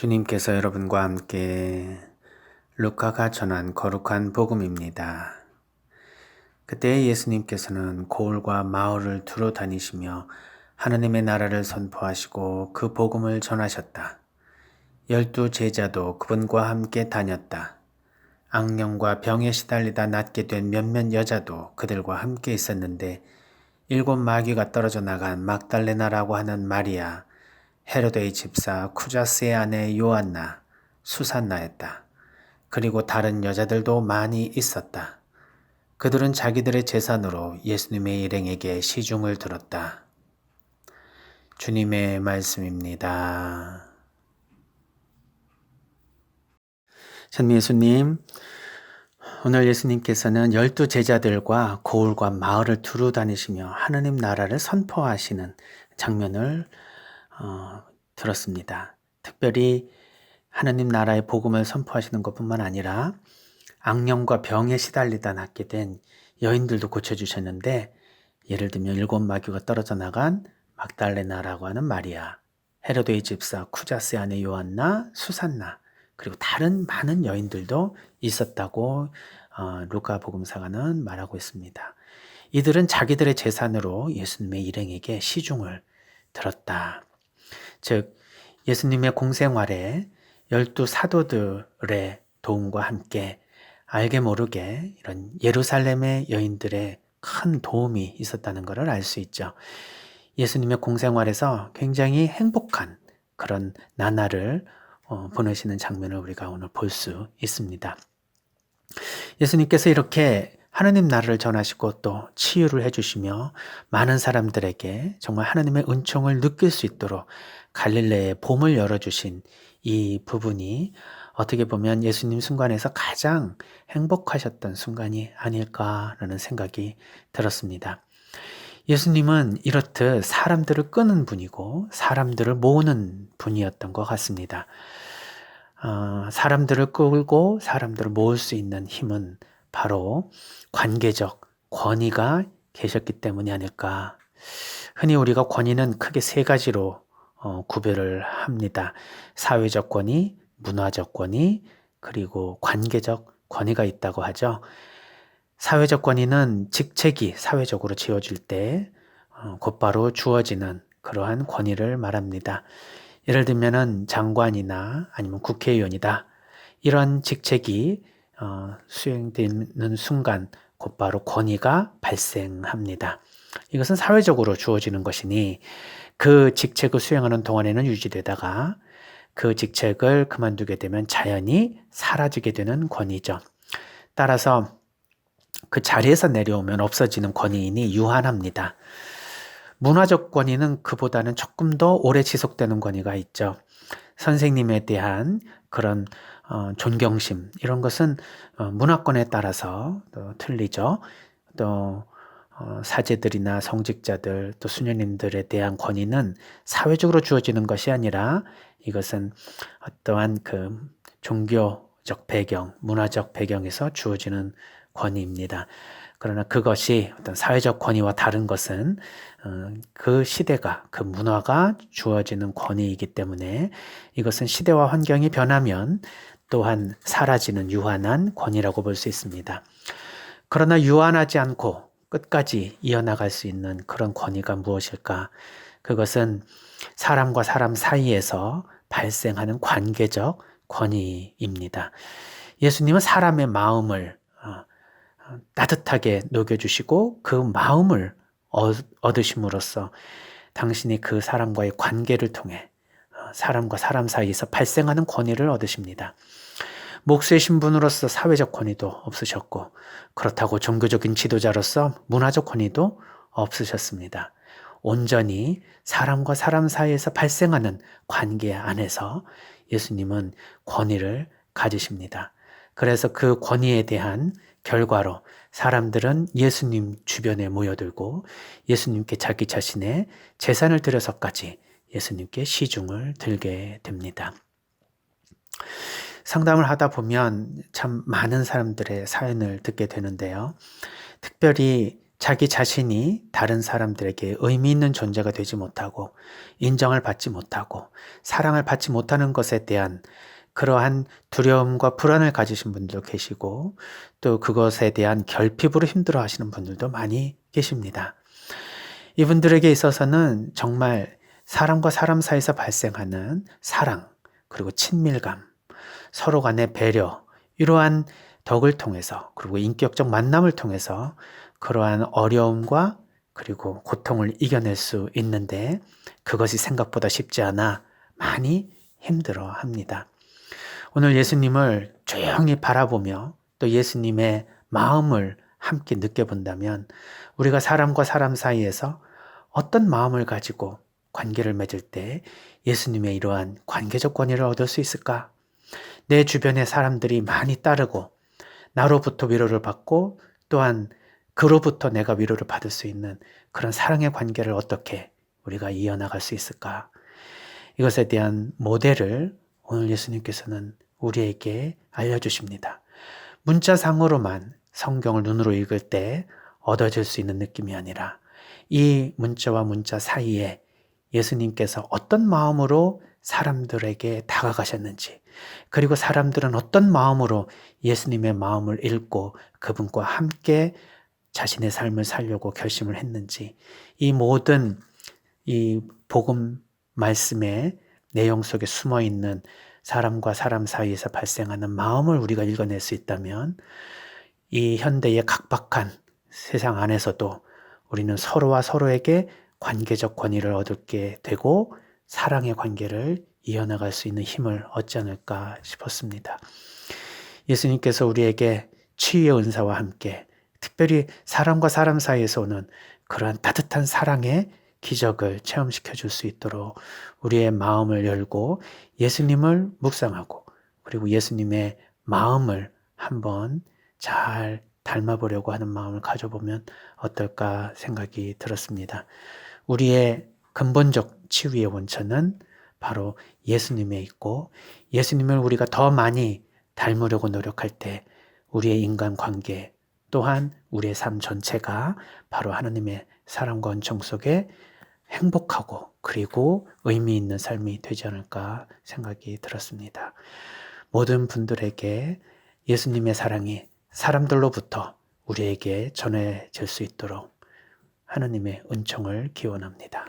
주님께서 여러분과 함께 루카가 전한 거룩한 복음입니다. 그때 예수님께서는 고을과 마을을 두루 다니시며 하느님의 나라를 선포하시고 그 복음을 전하셨다. 열두 제자도 그분과 함께 다녔다. 악령과 병에 시달리다 낫게 된 몇몇 여자도 그들과 함께 있었는데 일곱 마귀가 떨어져 나간 막달레나라고 하는 마리아, 헤로데의 집사 쿠자스의 아내 요안나, 수산나였다. 그리고 다른 여자들도 많이 있었다. 그들은 자기들의 재산으로 예수님의 일행에게 시중을 들었다. 주님의 말씀입니다. 전 예수님, 오늘 예수님께서는 열두 제자들과 고을과 마을을 두루 다니시며 하느님 나라를 선포하시는 장면을 어, 들었습니다. 특별히 하느님 나라의 복음을 선포하시는 것뿐만 아니라 악령과 병에 시달리다 낫게 된 여인들도 고쳐주셨는데 예를 들면 일곱 마귀가 떨어져 나간 막달레나라고 하는 마리아, 헤로데의 집사 쿠자스의 아내 요한나, 수산나 그리고 다른 많은 여인들도 있었다고 어, 루카 복음사가는 말하고 있습니다. 이들은 자기들의 재산으로 예수님의 일행에게 시중을 들었다. 즉 예수님의 공생활에 열두 사도들의 도움과 함께 알게 모르게 이런 예루살렘의 여인들의 큰 도움이 있었다는 것을 알 수 있죠. 예수님의 공생활에서 굉장히 행복한 그런 나날을 어, 보내시는 장면을 우리가 오늘 볼 수 있습니다. 예수님께서 이렇게 하나님 나라를 전하시고 또 치유를 해주시며 많은 사람들에게 정말 하나님의 은총을 느낄 수 있도록 갈릴레의 봄을 열어주신 이 부분이 어떻게 보면 예수님 순간에서 가장 행복하셨던 순간이 아닐까라는 생각이 들었습니다. 예수님은 이렇듯 사람들을 끄는 분이고 사람들을 모으는 분이었던 것 같습니다. 어, 사람들을 끌고 사람들을 모을 수 있는 힘은 바로 관계적 권위가 계셨기 때문이 아닐까. 흔히 우리가 권위는 크게 세 가지로 어, 구별을 합니다. 사회적 권위, 문화적 권위, 그리고 관계적 권위가 있다고 하죠. 사회적 권위는 직책이 사회적으로 지어질 때 어, 곧바로 주어지는 그러한 권위를 말합니다. 예를 들면은 장관이나 아니면 국회의원이다. 이런 직책이 어, 수행되는 순간 곧바로 권위가 발생합니다. 이것은 사회적으로 주어지는 것이니 그 직책을 수행하는 동안에는 유지되다가 그 직책을 그만두게 되면 자연히 사라지게 되는 권위죠. 따라서 그 자리에서 내려오면 없어지는 권위이니 유한합니다. 문화적 권위는 그보다는 조금 더 오래 지속되는 권위가 있죠. 선생님에 대한 그런 어, 존경심 이런 것은 어, 문화권에 따라서 또 틀리죠. 또 어, 사제들이나 성직자들 또 수녀님들에 대한 권위는 사회적으로 주어지는 것이 아니라 이것은 어떠한 그 종교적 배경, 문화적 배경에서 주어지는 권위입니다. 그러나 그것이 어떤 사회적 권위와 다른 것은 어, 그 시대가 그 문화가 주어지는 권위이기 때문에 이것은 시대와 환경이 변하면 또한 사라지는 유한한 권위라고 볼 수 있습니다. 그러나 유한하지 않고 끝까지 이어나갈 수 있는 그런 권위가 무엇일까? 그것은 사람과 사람 사이에서 발생하는 관계적 권위입니다. 예수님은 사람의 마음을 어, 따뜻하게 녹여주시고 그 마음을 얻으심으로써 당신이 그 사람과의 관계를 통해 어, 사람과 사람 사이에서 발생하는 권위를 얻으십니다. 목수의 신분으로서 사회적 권위도 없으셨고 그렇다고 종교적인 지도자로서 문화적 권위도 없으셨습니다. 온전히 사람과 사람 사이에서 발생하는 관계 안에서 예수님은 권위를 가지십니다. 그래서 그 권위에 대한 결과로 사람들은 예수님 주변에 모여들고 예수님께 자기 자신의 재산을 들여서까지 예수님께 시중을 들게 됩니다. 상담을 하다 보면 참 많은 사람들의 사연을 듣게 되는데요. 특별히 자기 자신이 다른 사람들에게 의미 있는 존재가 되지 못하고 인정을 받지 못하고 사랑을 받지 못하는 것에 대한 그러한 두려움과 불안을 가지신 분도 계시고 또 그것에 대한 결핍으로 힘들어 하시는 분들도 많이 계십니다. 이분들에게 있어서는 정말 사람과 사람 사이에서 발생하는 사랑, 그리고 친밀감, 서로 간의 배려, 이러한 덕을 통해서, 그리고 인격적 만남을 통해서 그러한 어려움과 그리고 고통을 이겨낼 수 있는데 그것이 생각보다 쉽지 않아 많이 힘들어 합니다. 오늘 예수님을 조용히 바라보며 또 예수님의 마음을 함께 느껴본다면 우리가 사람과 사람 사이에서 어떤 마음을 가지고 관계를 맺을 때 예수님의 이러한 관계적 권위를 얻을 수 있을까? 내 주변의 사람들이 많이 따르고 나로부터 위로를 받고 또한 그로부터 내가 위로를 받을 수 있는 그런 사랑의 관계를 어떻게 우리가 이어나갈 수 있을까? 이것에 대한 모델을 오늘 예수님께서는 우리에게 알려주십니다. 문자상으로만 성경을 눈으로 읽을 때 얻어질 수 있는 느낌이 아니라 이 문자와 문자 사이에 예수님께서 어떤 마음으로 사람들에게 다가가셨는지, 그리고 사람들은 어떤 마음으로 예수님의 마음을 읽고 그분과 함께 자신의 삶을 살려고 결심을 했는지, 이 모든 이 복음 말씀의 내용 속에 숨어 있는 사람과 사람 사이에서 발생하는 마음을 우리가 읽어낼 수 있다면 이 현대의 각박한 세상 안에서도 우리는 서로와 서로에게 관계적 권위를 얻게 되고 사랑의 관계를 이어나갈 수 있는 힘을 얻지 않을까 싶었습니다. 예수님께서 우리에게 치유의 은사와 함께 특별히 사람과 사람 사이에서 오는 그러한 따뜻한 사랑의 기적을 체험시켜 줄 수 있도록 우리의 마음을 열고 예수님을 묵상하고 그리고 예수님의 마음을 한번 잘 닮아보려고 하는 마음을 가져보면 어떨까 생각이 들었습니다. 우리의 근본적 치유의 원천은 바로 예수님에 있고 예수님을 우리가 더 많이 닮으려고 노력할 때 우리의 인간 관계 또한 우리의 삶 전체가 바로 하나님의 사랑과 은총 속에 행복하고 그리고 의미 있는 삶이 되지 않을까 생각이 들었습니다. 모든 분들에게 예수님의 사랑이 사람들로부터 우리에게 전해질 수 있도록 하나님의 은총을 기원합니다.